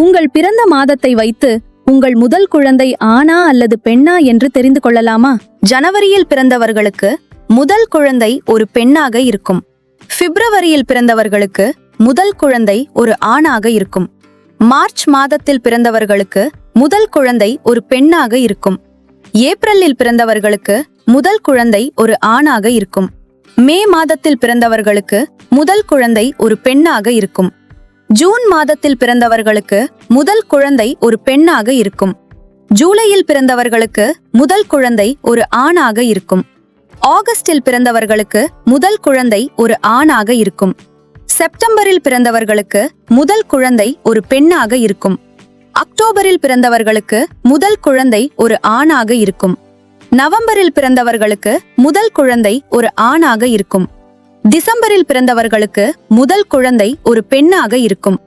உங்கள் பிறந்த மாதத்தை வைத்து உங்கள் முதல் குழந்தை ஆணா அல்லது பெண்ணா என்று தெரிந்து கொள்ளலாமா? ஜனவரியில் பிறந்தவர்களுக்கு முதல் குழந்தை ஒரு பெண்ணாக இருக்கும். பிப்ரவரியில் பிறந்தவர்களுக்கு முதல் குழந்தை ஒரு ஆணாக இருக்கும். மார்ச் மாதத்தில் பிறந்தவர்களுக்கு முதல் குழந்தை ஒரு பெண்ணாக இருக்கும். ஏப்ரலில் பிறந்தவர்களுக்கு முதல் குழந்தை ஒரு ஆணாக இருக்கும். மே மாதத்தில் பிறந்தவர்களுக்கு முதல் குழந்தை ஒரு பெண்ணாக இருக்கும். ஜூன் மாதத்தில் பிறந்தவர்களுக்கு முதல் குழந்தை ஒரு பெண்ணாக இருக்கும். ஜூலையில் பிறந்தவர்களுக்கு முதல் குழந்தை ஒரு ஆணாக இருக்கும். ஆகஸ்டில் பிறந்தவர்களுக்கு முதல் குழந்தை ஒரு ஆணாக இருக்கும். செப்டம்பரில் பிறந்தவர்களுக்கு முதல் குழந்தை ஒரு பெண்ணாக இருக்கும். அக்டோபரில் பிறந்தவர்களுக்கு முதல் குழந்தை ஒரு ஆணாக இருக்கும். நவம்பரில் பிறந்தவர்களுக்கு முதல் குழந்தை ஒரு ஆணாக இருக்கும். டிசம்பரில் பிறந்தவர்களுக்கு முதல் குழந்தை ஒரு பெண்ணாக இருக்கும்.